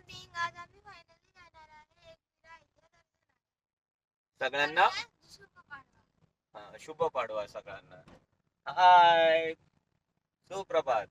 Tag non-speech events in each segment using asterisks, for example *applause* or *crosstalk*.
Morning आज आम्ही finally जाणार आहे सगळ्यांना? शुभ पाडवा. हा, शुभ पाडवा सगळ्यांना. हाय. सुप्रभात.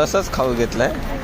थोडसच खाऊ घेतला आहे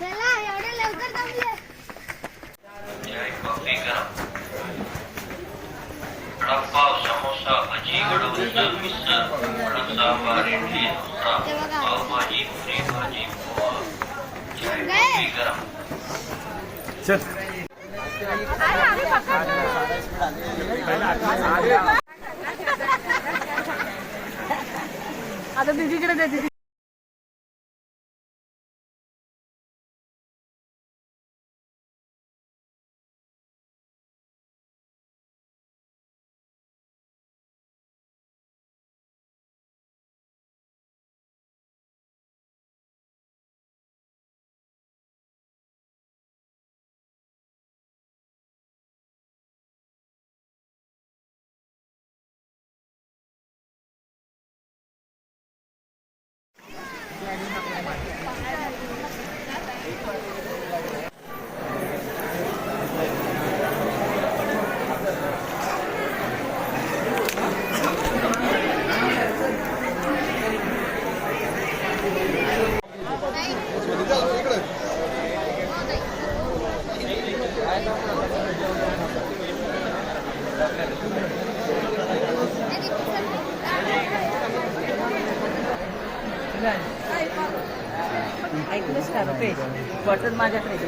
चला. एवढे लवकर जमले वडापाव समोसा भजी वडवसर मिसळ सांबार इडली डोसा ते बघा. पावभाजी पुरी भाजी पोहा. चाय काय? कॉफी गरम. आता दीदीकडे दे दीदी.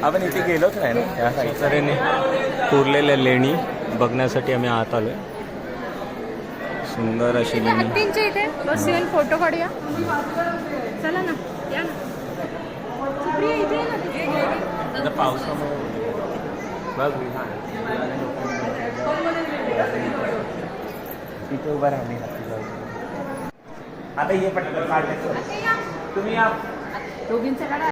आपण इथे गेलोच नाही ना? या साईडने पुरलेल्या लेणी बघण्यासाठी आम्ही आत आलोय. सुंदर अशी लेणी. हत्तींच्या इथे. बस येऊन फोटो काढूया. चला ना. या ना. सुप्रिया इथे ये ना. आता पावसामुळे बघ तिथे उभा राहिले आता ये पटकन काढण्याचं तुम्ही या. दोघींचा काढा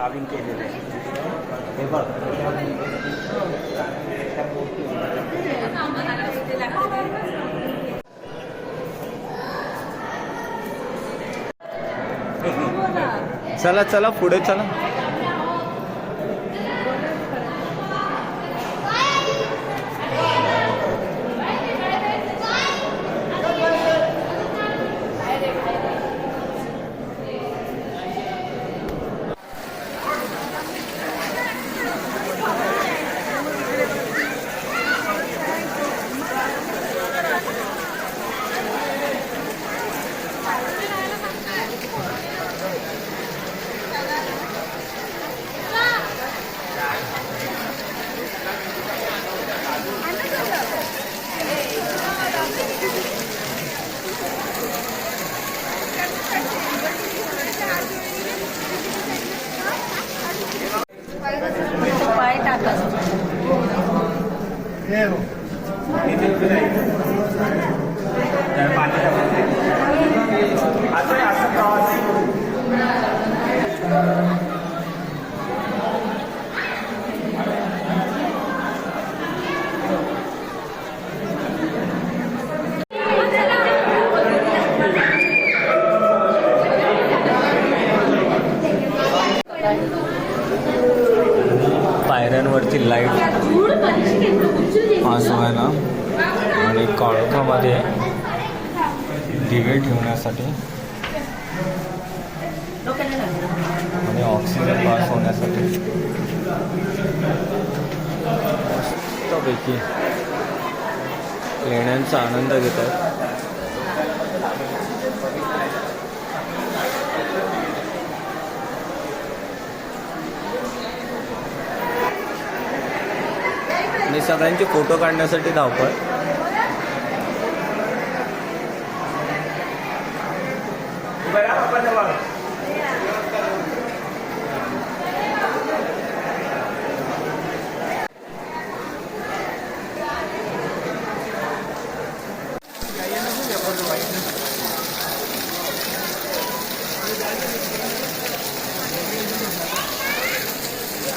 आविंग केलेलं आहे हे। बघ चला चला पुढे चला. मस्तपैकी लेण्यांचा आनंद घेत आहेत आणि सगळ्यांचे फोटो काढण्यासाठी धावपळ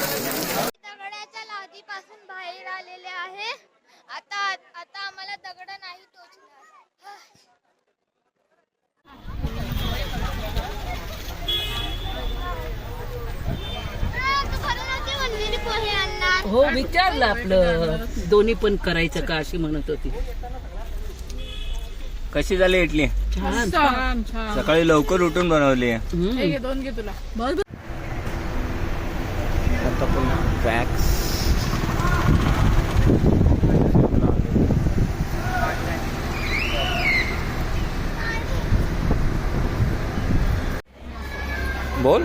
दगडाच्या लादीपासून बाहेर आलेले आहे आता आता आम्हाला दगड नाही टोचणार हा, तू खरं नव्हती म्हणलेली पोहे आणणार हो विचारलं आपलं. दोन्ही पण करायचं का अशी म्हणत होती. कशी झाली इडली? छान. छान छान. सकाळी लवकर उठून बनवली. हम्म. हे घे, दोन घे तुला. आता पुन्हा वॅक्स बोल.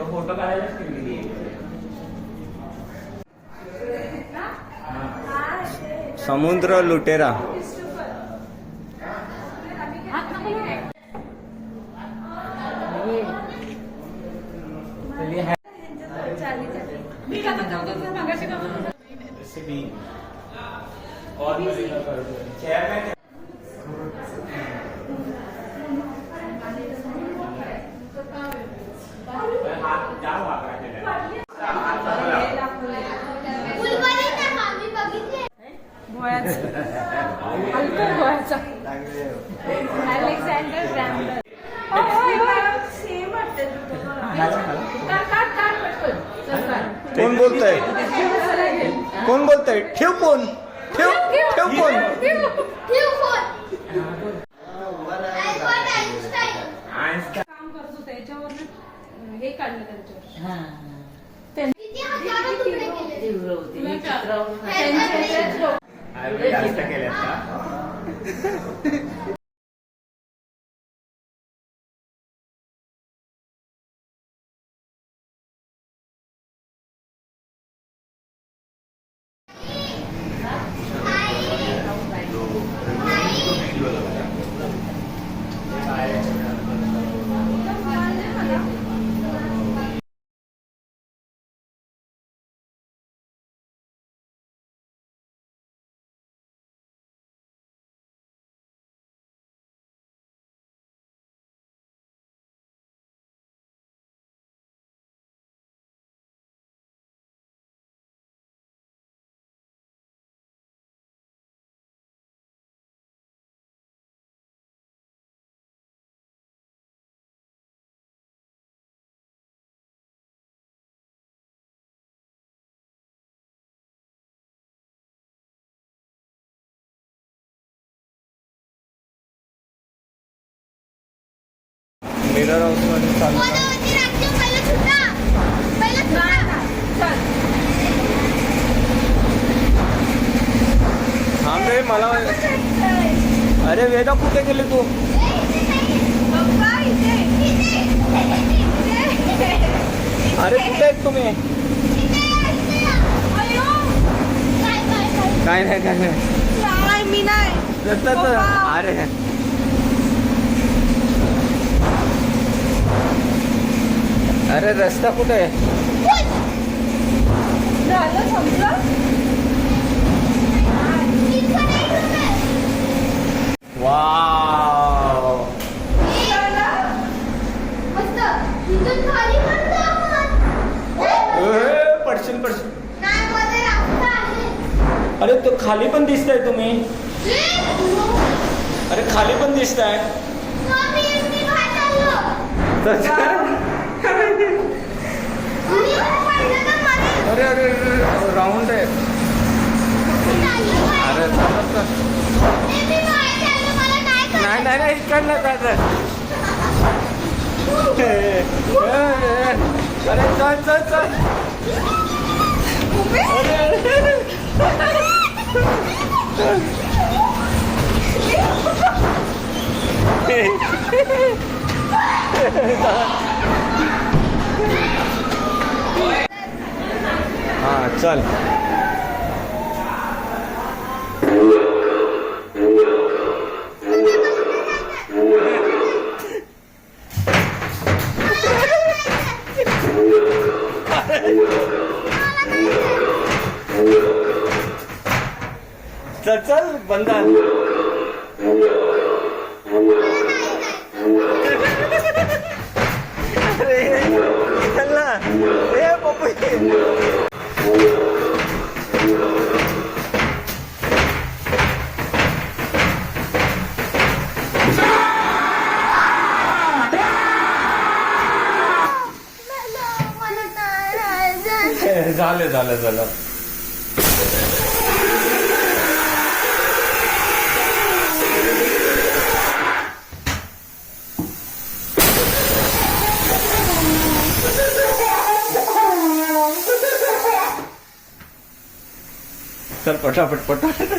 तो फोटो समुद्र लुटेरा. कोण बोलतय? *laughs* कोण बोलतय? ठेव फोन. ठेव ठेव फोन. *laughs* टेलर रे मला अरे वेदा कुठे गेली तू? अरे कुठे आहेत तुम्ही? काय नाही काय नाही. मी नाही. अरे. अरे रस्ता कुठे. ए, पडशील पडशील. अरे तो खाली पण दिसताय तुम्ही. अरे खाली पण दिसताय. मम्मी, मी बाहेर चाललो. मी पडलं ना मध्ये. अरे अरे अरे राऊंड आहे मी चाललो बाहेर. अरे चालत ना. ए, मी बाहेर चाललो, मला काय करायचं? नाही नाही नाही इकडनं जायचं ए, ए, ए. अरे चल चल चल अरे, अरे. हा चल. चल चल बंद *laughs* झालं झालं झालं. चल पटापट पटापट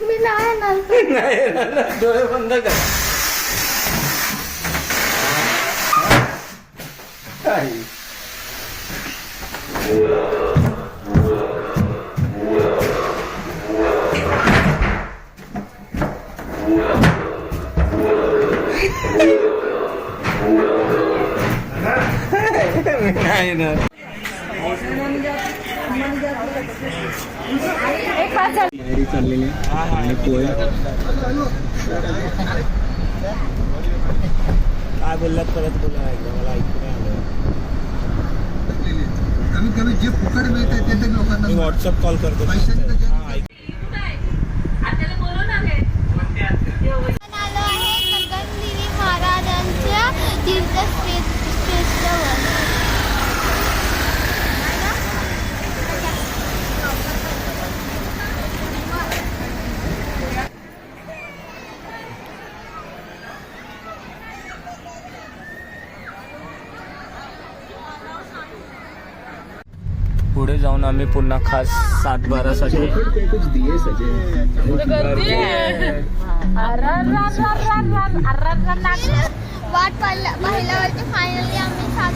मी नाही येणार. नाही ना, ना, डोळे बंद कर काय नाही ना चाललेली आणि काय बोललात परत बोला मला ऐकू नाही कमीत कमी जे फुकट मिळते ते तरी लोकांना व्हॉट्सअप कॉल करतो जे- हा, ऐक. आपण आलो आहे गगनगिरी महाराजांच्या तीर्थक्षेत्रावर पुढे जाऊन आम्ही पुन्हा खास सातबारासाठी वाट पाहिल्या पाहिल्यावरती फायनली आम्ही सात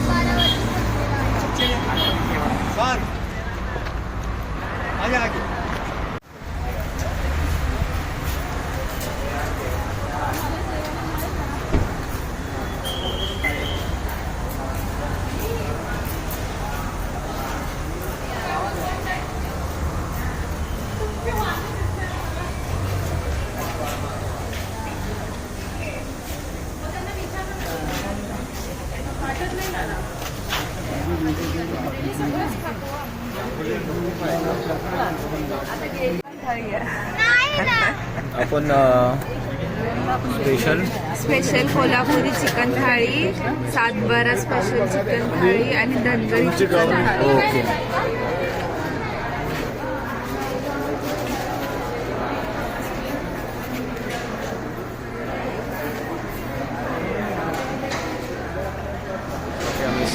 special special Kolhapuri chicken thali Satbara special chicken थाळी आणि धनगरी चिकन थाळी. ओके.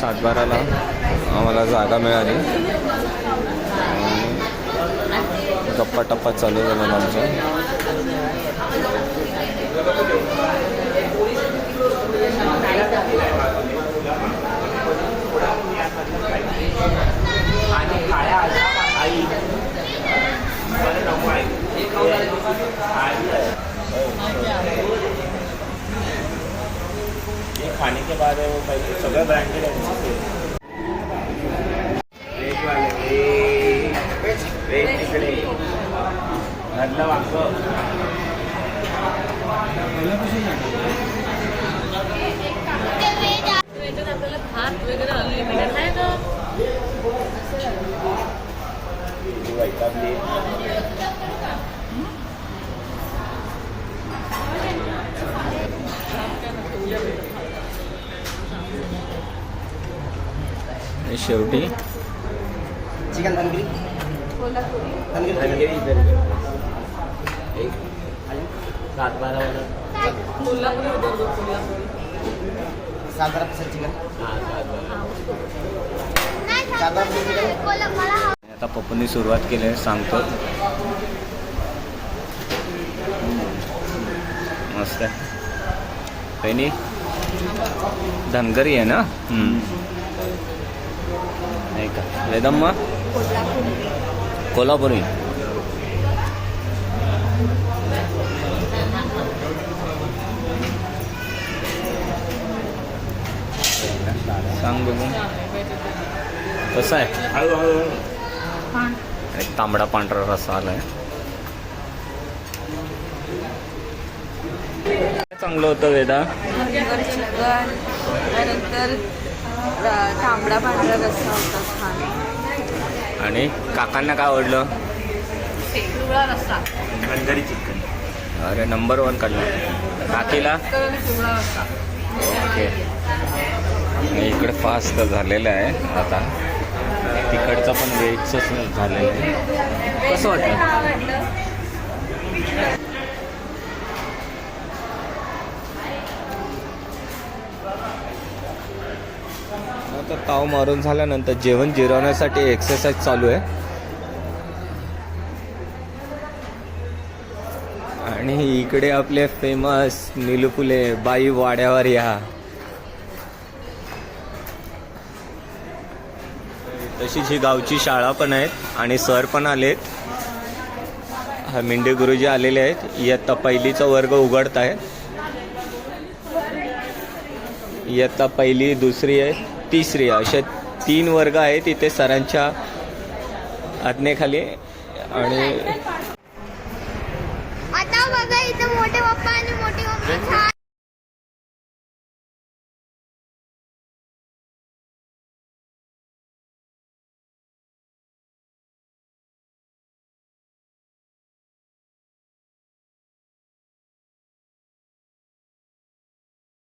सातबाराला आम्हाला जागा मिळाली. गप्पा टप्पा चालू झाला आमचा. वो पहिले सगळं ब्रँडेड आणि शेवटी चिकन तंदुरी. एक. सातबारा वाला. सात बारा पीस चिकन. हां मला हवं. आता पप्पूंनी सुरुवात केली आहे सांगतो. मस्त. आहे धनगरी आहे ना? का? वेदम्मा कोल्हापुरी. सांग बघू. कसं आहे? एक तांबडा पांढरा रसा आलाय. चांगलं होतं वेदा. त्यानंतर तांबडा पांढरा रस्सा होता छान. आणि काकांना काय आवडलं? पिवळा रस्सा. धनगरी चिकन. अरे नंबर वन काढलं. काकीला? ओके. आणि इकडे फास्ट झालेलं आहे आता. तिकडचं पण वेजच झालेलं आहे. कसं वाटलं? मस्त ताव मारून झाल्यानंतर जेवण जिरवण्यासाठी एक्सरसाइज चालू आहे. आणि इकडे आपले फेमस निलुफुले बाई वाड्यावर या. तशीच ही गावची शाळा पण आहेत आणि सर पण आलेत. हा मेंढे गुरुजी आलेले आहेत. इयत्ता पहिलीचा वर्ग उघडत आहे इयत्ता पहिली दुसरी आहे. तिसरी. असे तीन वर्ग आहेत इथे सरांच्या आज्ञेखाली. आणि